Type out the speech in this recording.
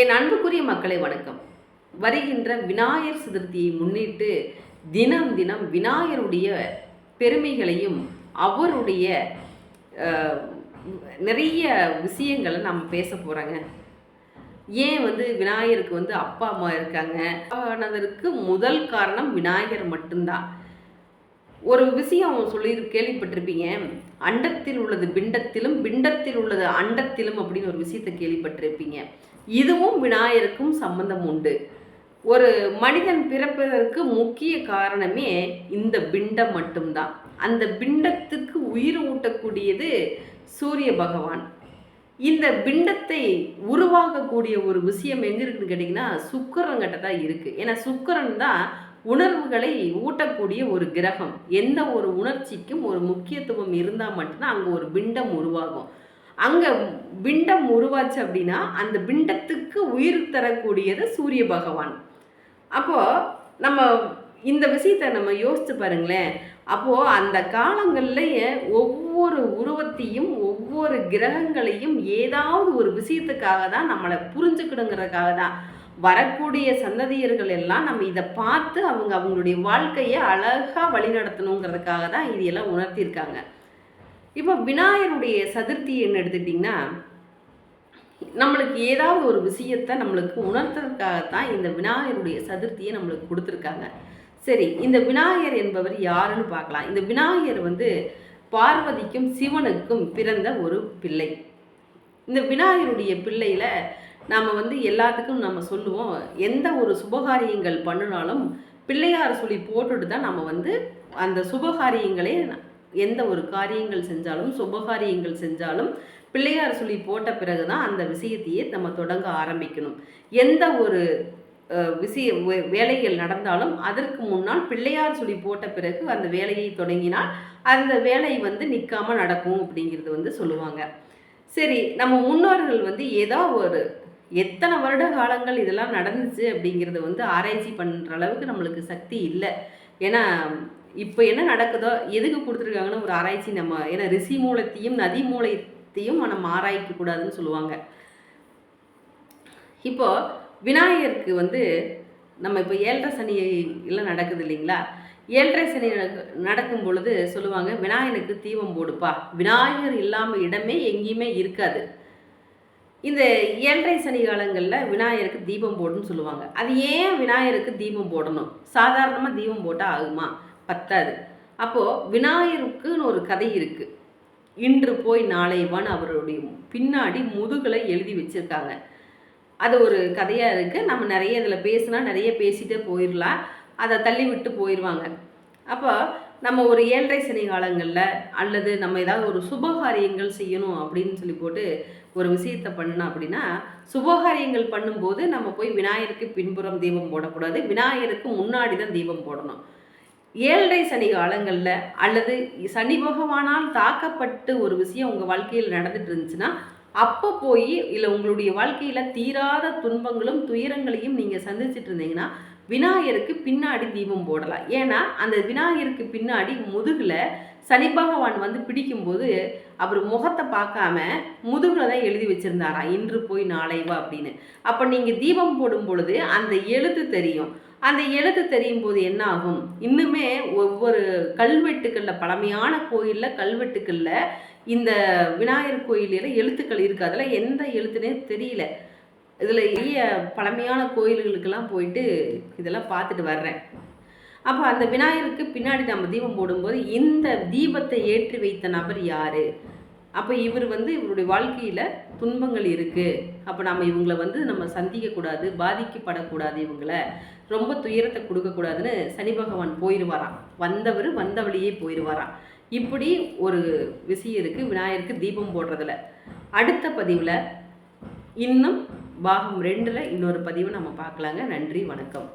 என் அன்புக்குரிய மக்களை வணக்கம். வருகின்ற விநாயகர் சதுர்த்தியை முன்னிட்டு தினம் தினம் விநாயகருடைய பெருமைகளையும் அவருடைய நிறைய விஷயங்களை நம்ம பேச போகிறோங்க ஏன் வந்து விநாயகருக்கு வந்து அப்பா அம்மா இருக்காங்க? ஆனதற்கு முதல் காரணம் விநாயகர் மட்டும்தான். ஒரு விஷயம் சொல்லி கேள்விப்பட்டிருப்பீங்க. அண்டத்தில் உள்ளது பிண்டத்திலும் பிண்டத்தில் உள்ளது அண்டத்திலும் அப்படின்னு ஒரு விஷயத்தை கேள்விப்பட்டிருப்பீங்க. இதுவும் விநாயகருக்கும் சம்பந்தம் உண்டு. ஒரு மனிதன் பிறப்பதற்கு முக்கிய காரணமே இந்த பிண்டம் மட்டும்தான். அந்த பிண்டத்துக்கு உயிர் ஊட்டக்கூடியது சூரிய பகவான். இந்த பிண்டத்தை உருவாக்கக்கூடிய ஒரு விஷயம் எங்க இருக்குன்னு கேட்டிங்கன்னா சுக்கரங்கிட்ட தான் இருக்குது ஏன்னா சுக்கரன் தான் உணர்வுகளை ஊட்டக்கூடிய ஒரு கிரகம். எந்த ஒரு உணர்ச்சிக்கும் ஒரு முக்கியத்துவம் இருந்தால் மட்டும்தான் அங்கே ஒரு பிண்டம் உருவாகும். அங்கே பிண்டம் உருவாச்சு அப்படின்னா அந்த பிண்டத்துக்கு உயிர் தரக்கூடியது சூரிய பகவான். அப்போது நம்ம இந்த விஷயத்தை நம்ம யோசித்து பாருங்களேன். அப்போது அந்த காலங்கள்லேயே ஒவ்வொரு உருவத்தையும் ஒவ்வொரு கிரகங்களையும் ஏதாவது ஒரு விஷயத்துக்காக தான் நம்மளை புரிஞ்சுக்கணுங்கிறதுக்காக தான் வரக்கூடிய சந்ததியர்கள் எல்லாம் நம்ம இதை பார்த்து அவங்க அவங்களுடைய வாழ்க்கையை அழகாக வழிநடத்தணுங்கிறதுக்காக தான் இது எல்லாம் உணர்த்தியிருக்காங்க. இப்போ விநாயகருடைய சதுர்த்தின்னு எடுத்துட்டிங்கன்னா நம்மளுக்கு ஏதாவது ஒரு விஷயத்தை நம்மளுக்கு உணர்த்துறதுக்காகத்தான் இந்த விநாயகருடைய சதுர்த்தியை நம்மளுக்கு கொடுத்துருக்காங்க. சரி இந்த விநாயகர் என்பவர் யாருன்னு பார்க்கலாம். இந்த விநாயகர் வந்து பார்வதிக்கும் சிவனுக்கும் பிறந்த ஒரு பிள்ளை. இந்த விநாயகருடைய பிள்ளையில நாம் வந்து எல்லாத்துக்கும் நம்ம சொல்லுவோம். எந்த ஒரு சுபகாரியங்கள் பண்ணினாலும் பிள்ளையார் சொல்லி போட்டுட்டு தான் நம்ம வந்து அந்த சுபகாரியங்களே எந்த ஒரு காரியங்கள் செஞ்சாலும் சுபகாரியங்கள் செஞ்சாலும் பிள்ளையார் சொல்லி போட்ட பிறகு தான் அந்த விஷயத்தையே நம்ம தொடங்க ஆரம்பிக்கணும். எந்த ஒரு விஷய வே- வேலைகள் நடந்தாலும் அதற்கு முன்னால் பிள்ளையார் சொல்லி போட்ட பிறகு அந்த வேலையை தொடங்கினால் அந்த வேலை வந்து நிற்காமல் நடக்கும் அப்படிங்கிறது வந்து சொல்லுவாங்க. சரி நம்ம முன்னோர்கள் வந்து ஏதோ ஒரு எத்தனை வருட காலங்கள் இதெல்லாம் நடந்துச்சு அப்படிங்கிறத வந்து ஆராய்ச்சி பண்ணுற அளவுக்கு நம்மளுக்கு சக்தி இல்லை. ஏன்னா இப்போ என்ன நடக்குதோ எதுக்கு கொடுத்துருக்காங்கன்னு ஒரு ஆராய்ச்சி நம்ம ஏன்னா ரிஷி மூலத்தையும் நதி மூலத்தையும் நம்ம ஆராய்க்க கூடாதுன்னு சொல்லுவாங்க. இப்போ விநாயகருக்கு வந்து நம்ம இப்போ ஏழரை சனி எல்லாம் நடக்குது இல்லைங்களா? ஏழரை சனி நடக்கும் பொழுது சொல்லுவாங்க விநாயகனுக்கு தீபம் போடுப்பா. விநாயகர் இல்லாமல் இடமே எங்கேயுமே இருக்காது. இந்த ஏழரை சனி காலங்களில் விநாயகருக்கு தீபம் போடுன்னு சொல்லுவாங்க. அது ஏன் விநாயகருக்கு தீபம் போடணும்? சாதாரணமாக தீபம் போட்டால் ஆகுமா? பத்தாது. அப்போது விநாயகருக்குன்னு ஒரு கதை இருக்குது இன்று போய் நாளைவான் அவருடைய பின்னாடி முதுகலை எழுதி வச்சுருக்காங்க. அது ஒரு கதையாக இருக்குது நம்ம நிறைய இதில் பேசினா நிறைய பேசிகிட்டே போயிடலாம் அதை தள்ளி விட்டு போயிடுவாங்க அப்போ நம்ம ஒரு ஏழரை சனி காலங்களில் அல்லது நம்ம ஏதாவது ஒரு சுபகாரியங்கள் செய்யணும் அப்படின்னு சொல்லி போட்டு ஒரு விஷயத்தை பண்ணணும் அப்படின்னா சுபகாரியங்கள் பண்ணும்போது நம்ம போய் விநாயகருக்கு பின்புறம் தீபம் போடக்கூடாது. விநாயகருக்கு முன்னாடி தான் தீபம் போடணும். ஏழரை சனி காலங்களில் அல்லது சனி பகவானால் தாக்கப்பட்டு ஒரு விஷயம் உங்கள் வாழ்க்கையில் நடந்துட்டு இருந்துச்சுன்னா அப்போ போய் இல்லை உங்களுடைய வாழ்க்கையில் தீராத துன்பங்களும் துயரங்களையும் நீங்கள் சந்திச்சுட்டு இருந்தீங்கன்னா விநாயகருக்கு பின்னாடி தீபம் போடலாம். ஏன்னா அந்த விநாயகருக்கு பின்னாடி முதுகில் சனி பகவான் வந்து பிடிக்கும்போது அவர் முகத்தை பார்க்காம முதுகில் தான் எழுதி வச்சுருந்தாராம். இன்று போய் நாளை வா அப்படின்னு. அப்போ நீங்கள் தீபம் போடும் பொழுது அந்த எழுத்து தெரியும். அந்த எழுத்து தெரியும் போது என்ன ஆகும் இன்னுமே ஒவ்வொரு கல்வெட்டுக்களில் பழமையான கோயிலில் கல்வெட்டுக்களில் இந்த விநாயகர் கோயிலில் எழுத்துக்கள் இருக்குது அதில் எந்த எழுத்துனே தெரியல. இதில் நிறைய பழமையான கோயில்களுக்கெல்லாம் போயிட்டு இதெல்லாம் பார்த்துட்டு வர்றேன். அப்போ அந்த விநாயகருக்கு பின்னாடி நம்ம தீபம் போடும்போது இந்த தீபத்தை ஏற்றி வைத்த நபர் யார்? அப்போ இவர் வந்து இவருடைய வாழ்க்கையில் துன்பங்கள் இருக்குது அப்போ நம்ம இவங்களை வந்து நம்ம சந்திக்கக்கூடாது பாதிக்கப்படக்கூடாது இவங்கள. ரொம்ப துயரத்தை கொடுக்கக்கூடாதுன்னு சனி பகவான் போயிடுவாராம் வந்தவர் வந்த வழியே போயிடுவாராம் இப்படி ஒரு விஷயம் இருக்குது விநாயகருக்கு தீபம் போடுறதுல. அடுத்த பதிவில் இன்னும் பாகம் ரெண்டில் இன்னொரு பதிவை நம்ம பார்க்கலாங்க. நன்றி வணக்கம்.